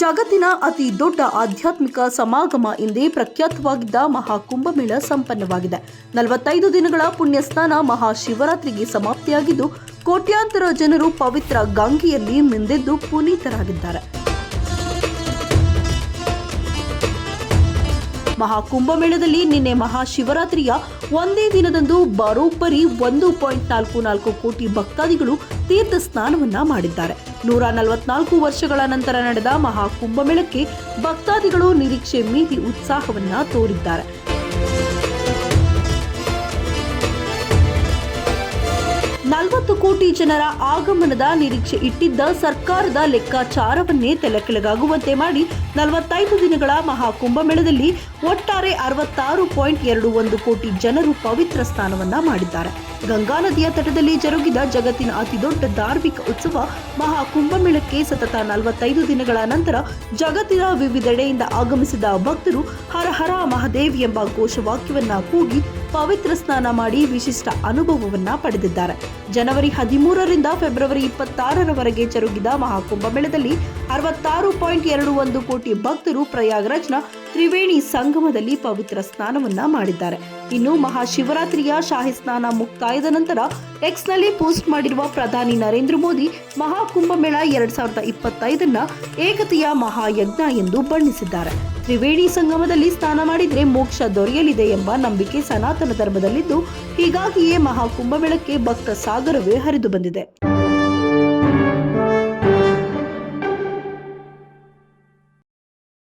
ಜಗತ್ತಿನ ಅತಿ ದೊಡ್ಡ ಆಧ್ಯಾತ್ಮಿಕ ಸಮಾಗಮ ಎಂದೇ ಪ್ರಖ್ಯಾತವಾಗಿದ್ದ ಮಹಾಕುಂಭಮೇಳ ಸಂಪನ್ನವಾಗಿದೆ. ನಲವತ್ತೈದು ದಿನಗಳ ಪುಣ್ಯ ಸ್ನಾನ ಮಹಾಶಿವರಾತ್ರಿಗೆ ಸಮಾಪ್ತಿಯಾಗಿದ್ದು, ಕೋಟ್ಯಾಂತರ ಜನರು ಪವಿತ್ರ ಗಂಗೆಯಲ್ಲಿ ಮಿಂದೆದ್ದು ಪುನೀತರಾಗಿದ್ದಾರೆ. ಮಹಾಕುಂಭಮೇಳದಲ್ಲಿ ನಿನ್ನೆ ಮಹಾಶಿವರಾತ್ರಿಯ ಒಂದೇ ದಿನದಂದು ಬರೋಬ್ಬರಿ ಒಂದು ಪಾಯಿಂಟ್ ನಾಲ್ಕು ನಾಲ್ಕು ಕೋಟಿ ಭಕ್ತಾದಿಗಳು ತೀರ್ಥ ಸ್ನಾನವನ್ನ ಮಾಡಿದ್ದಾರೆ. ನೂರ ನಲವತ್ನಾಲ್ಕು ವರ್ಷಗಳ ನಂತರ ನಡೆದ ಮಹಾಕುಂಭಮೇಳಕ್ಕೆ ಭಕ್ತಾದಿಗಳು ನಿರೀಕ್ಷೆ ಮೀರಿ ಉತ್ಸಾಹವನ್ನ ತೋರಿದ್ದಾರೆ. ಕೋಟಿ ಜನರ ಆಗಮನದ ನಿರೀಕ್ಷೆ ಇಟ್ಟಿದ್ದ ಸರ್ಕಾರದ ಲೆಕ್ಕಾಚಾರವನ್ನೇ ತಲೆಕೆಳಗಾಗುವಂತೆ ಮಾಡಿ ನಲವತ್ತೈದು ದಿನಗಳ ಮಹಾಕುಂಭಮೇಳದಲ್ಲಿ ಒಟ್ಟಾರೆ ಅರವತ್ತಾರು ಪಾಯಿಂಟ್ ಎರಡು ಒಂದು ಕೋಟಿ ಜನರು ಪವಿತ್ರ ಸ್ನಾನವನ್ನ ಮಾಡಿದ್ದಾರೆ. ಗಂಗಾ ನದಿಯ ತಟದಲ್ಲಿ ಜರುಗಿದ ಜಗತ್ತಿನ ಅತಿದೊಡ್ಡ ಧಾರ್ಮಿಕ ಉತ್ಸವ ಮಹಾಕುಂಭಮೇಳಕ್ಕೆ ಸತತ ನಲವತ್ತೈದು ದಿನಗಳ ನಂತರ ಜಗತ್ತಿನ ವಿವಿಧೆಡೆಯಿಂದ ಆಗಮಿಸಿದ ಭಕ್ತರು ಹರ ಹರ ಮಹಾದೇವ್ ಎಂಬ ಘೋಷವಾಕ್ಯವನ್ನ ಕೂಗಿ ಪವಿತ್ರ ಸ್ನಾನ ಮಾಡಿ ವಿಶಿಷ್ಟ ಅನುಭವವನ್ನ ಪಡೆದಿದ್ದಾರೆ. ಜನವರಿ ಹದಿಮೂರರಿಂದ ಫೆಬ್ರವರಿ ಇಪ್ಪತ್ತಾರರವರೆಗೆ ಜರುಗಿದ ಮಹಾಕುಂಭಮೇಳದಲ್ಲಿ ಅರವತ್ತಾರು ಪಾಯಿಂಟ್ ಎರಡು ಒಂದು ಕೋಟಿ ಭಕ್ತರು ಪ್ರಯಾಗ್ರಾಜ್ನ ತ್ರಿವೇಣಿ ಸಂಗಮದಲ್ಲಿ ಪವಿತ್ರ ಸ್ನಾನವನ್ನ ಮಾಡಿದ್ದಾರೆ. ಇನ್ನು ಮಹಾಶಿವರಾತ್ರಿಯ ಶಾಹಿ ಸ್ನಾನ ಮುಕ್ತಾಯದ ನಂತರ ಎಕ್ಸ್ನಲ್ಲಿ ಪೋಸ್ಟ್ ಮಾಡಿರುವ ಪ್ರಧಾನಿ ನರೇಂದ್ರ ಮೋದಿ ಮಹಾಕುಂಭಮೇಳ ಎರಡ್ ಸಾವಿರದ ಇಪ್ಪತ್ತೈದನ್ನ ಏಕತೆಯ ಮಹಾಯಜ್ಞ ಎಂದು ಬಣ್ಣಿಸಿದ್ದಾರೆ. ತ್ರಿವೇಣಿ ಸಂಗಮದಲ್ಲಿ ಸ್ನಾನ ಮಾಡಿದರೆ ಮೋಕ್ಷ ದೊರೆಯಲಿದೆ ಎಂಬ ನಂಬಿಕೆ ಸನಾತನ ಧರ್ಮದಲ್ಲಿದ್ದು, ಹೀಗಾಗಿಯೇ ಮಹಾಕುಂಭಮೇಳಕ್ಕೆ ಭಕ್ತ ಸಾಗರವೇ ಹರಿದು ಬಂದಿದೆ.